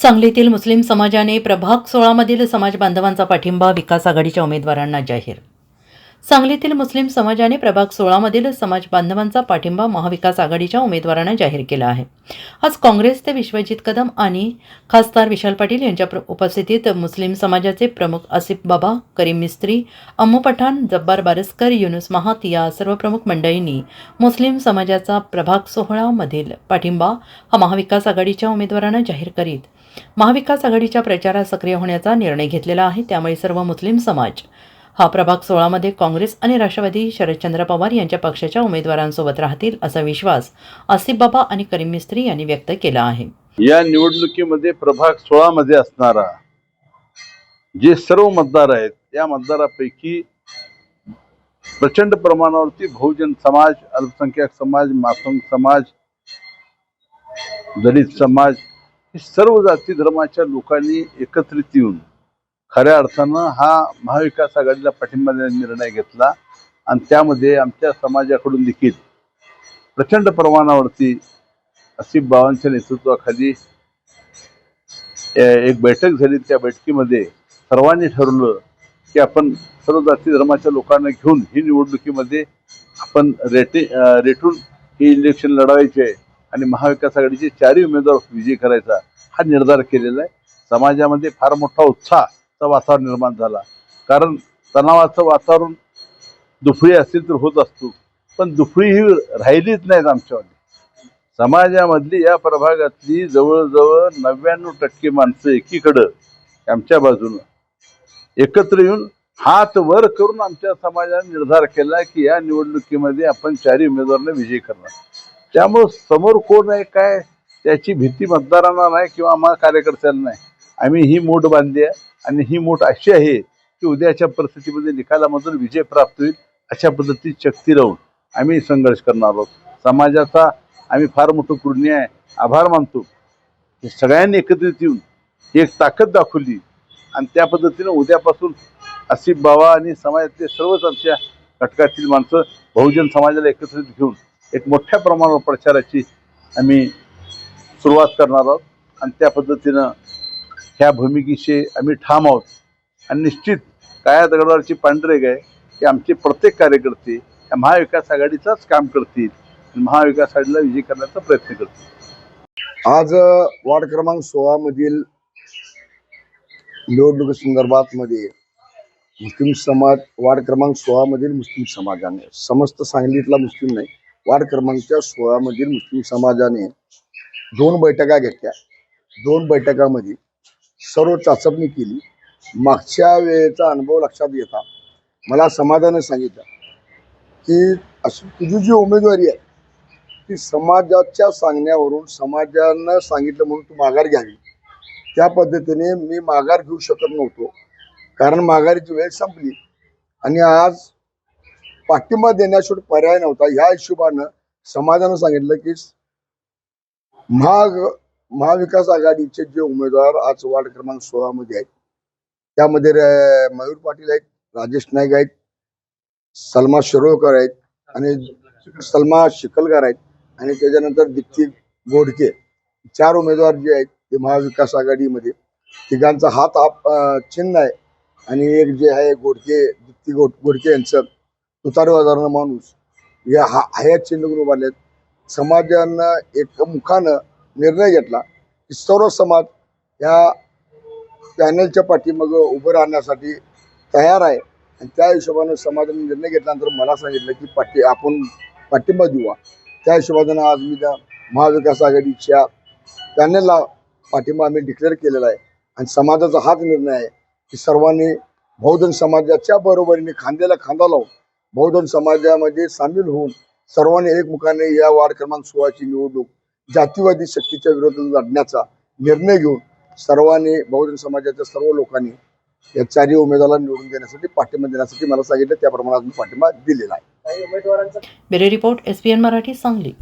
सांगलीतील मुस्लिम समाजाने प्रभाग सोळामधील समाज बांधवांचा पाठिंबा विकास आघाडीच्या उमेदवारांना जाहीर. सांगलीतील मुस्लिम समाजाने प्रभाग सोळामधील समाज बांधवांचा पाठिंबा महाविकास आघाडीच्या उमेदवारांना जाहीर केला आहे. आज काँग्रेस ते विश्वजित कदम आणि खासदार विशाल पाटील यांच्या प्र- उपस्थितीत मुस्लिम समाजाचे प्रमुख आसिफ बाबा करीम मिस्त्री अम्मू पठाण जब्बार बारस्कर युनुस महात या सर्व प्रमुख मंडळींनी मुस्लिम समाजाचा प्रभाग सोहळामधील पाठिंबा हा महाविकास आघाडीच्या उमेदवारांना जाहीर करीत महाविकास आघाडीच्या प्रचारात सक्रिय होण्याचा निर्णय घेतलेला आहे त्यामुळे सर्व मुस्लिम समाज. हा प्रभाग सोळामध्ये काँग्रेस आणि राष्ट्रवादी शरदचंद्र पवार यांच्या पक्षाच्या उमेदवारांसोबत राहतील असा विश्वास आसिफ बाबा आणि करीम मिस्त्री यांनी व्यक्त केला आहे. या निवडणुकीमध्ये प्रभाग सोळा मध्ये असणारा जे सर्व मतदार आहेत या मतदारापैकी प्रचंड प्रमाणावरती बहुजन समाज अल्पसंख्याक समाज मातंग समाज दलित समाज हे सर्व जाती धर्माच्या लोकांनी एकत्रित येऊन खऱ्या अर्थानं हा महाविकास आघाडीला पाठिंबा देण्याचा निर्णय घेतला. आणि त्यामध्ये आमच्या समाजाकडून देखील प्रचंड प्रमाणावरती आसिफ बाबांच्या नेतृत्वाखाली एक बैठक झाली. त्या बैठकीमध्ये सर्वांनी ठरवलं की आपण सर्व जाती धर्माच्या लोकांना घेऊन ही निवडणुकीमध्ये आपण रेटे रेटून ही इलेक्शन लढवायचे आहे. आणि महाविकास आघाडीचे चारही उमेदवार विजयी करायचा हा निर्धार केलेला आहे. समाजामध्ये फार मोठा उत्साहाचा वातावरण निर्माण झाला. कारण तणावाचं वातावरण दुफळी असेल तर होत असतो. पण दुफळी ही राहिलीच नाहीत आमच्यावाली समाजामधली या प्रभागातली जवळजवळ नव्याण्णव टक्के माणसं एकीकडं आमच्या बाजूनं. एकत्र येऊन हात वर करून आमच्या समाजाने निर्धार केला की या निवडणुकीमध्ये आपण चारही उमेदवारांना विजयी करणार. त्यामुळं समोर कोण आहे काय त्याची भीती मतदारांना नाही किंवा आम्हाला कार्यकर्त्यांना नाही. आम्ही ही मोठ बांधली आहे आणि ही मोठ अशी आहे की उद्याच्या परिस्थितीमध्ये निकालामधून विजय प्राप्त होईल अशा पद्धतीत शक्ती राहून आम्ही संघर्ष करणार आहोत. समाजाचा आम्ही फार मोठं कृण्य आहे. आभार मानतो. हे सगळ्यांनी एकत्रित येऊन एक ताकद दाखवली आणि त्या पद्धतीनं उद्यापासून आसिफ बाबा आणि समाजातले सर्वच आमच्या घटकातील माणसं बहुजन समाजाला एकत्रित घेऊन एक मोठ्या प्रमाणावर प्रचाराची आम्ही सुरुवात करणार आहोत. आणि त्या पद्धतीनं ह्या भूमिकेशी आम्ही ठाम आहोत. आणि निश्चित काया दगडावरची पांढरेग आहे की आमचे प्रत्येक कार्यकर्ते या महाविकास आघाडीचाच काम करतील. महाविकास आघाडीला विजयी करण्याचा प्रयत्न करतील. आज वार्ड क्रमांक सोळा मधील निवडणुकीसंदर्भात मध्ये मुस्लिम समाज वार्ड क्रमांक सोळामधील मुस्लिम समाजाने समस्त सांगलीतला मुस्लिम नाही वार्ड क्रमांकच्या सोळामधील मुस्लिम समाजाने दोन बैठका घेतल्या. दोन बैठकामध्ये सर्व चाचपणी केली. मागच्या वेळेचा अनुभव लक्षात घेता मला समाजाने सांगितलं की अशी तुझी जी उमेदवारी आहे ती समाजाच्या सांगण्यावरून समाजानं सांगितलं म्हणून तू माघार घ्यावी. त्या पद्धतीने मी माघार घेऊ शकत नव्हतो. कारण माघारीची वेळ संपली आणि आज पाठिंबा देण्याशिवाय पर्याय नव्हता. या हिशोबानं समाजानं सांगितलं की महाग महाविकास आघाडीचे जे उमेदवार आज वार्ड क्रमांक सोळा मध्ये आहेत त्यामध्ये मयूर पाटील आहेत राजेश नाईक आहेत सलमा शिरोळकर आहेत आणि सलमा शिकलकर आहेत आणि त्याच्यानंतर दीप्ती गोडके. चार उमेदवार जे आहेत ते महाविकास आघाडीमध्ये. तिघांचा हात आप चिन्ह आहे. आणि एक जे आहे गोडके दीप्ती गोड गोडके यांचं. तुतारी वाजारनं माणूस. या हा हयात चिन्ह करून समाजानं एक मुखानं निर्णय घेतला की सर्व समाज या पॅनलच्या पाठीमागं उभं राहण्यासाठी तयार आहे. आणि त्या हिशोबानं समाजाने निर्णय घेतल्यानंतर मला सांगितलं की पाठी आपण पाठिंबा देऊ त्या हिशोबानं आज मी त्या महाविकास आघाडीच्या पॅनलला पाठिंबा आम्ही डिक्लेअर केलेला आहे. आणि समाजाचा हाच निर्णय आहे की सर्वांनी बहुजन समाजाच्या बरोबरीने खांद्याला खांदा लावून बहुजन समाजामध्ये सामील होऊन सर्वांनी एकमुखाने या वार्ड क्रमांक सोळाची निवडणूक जातीवादी शक्तीच्या विरोधात लढण्याचा निर्णय घेऊन सर्वांनी बहुजन समाजाच्या सर्व लोकांनी या चारही उमेदवारांना निवडून देण्यासाठी पाठिंबा देण्यासाठी मला सांगितलं. त्याप्रमाणे मी पाठिंबा दिलेला आहे. Bureau report S Marathi Sangli.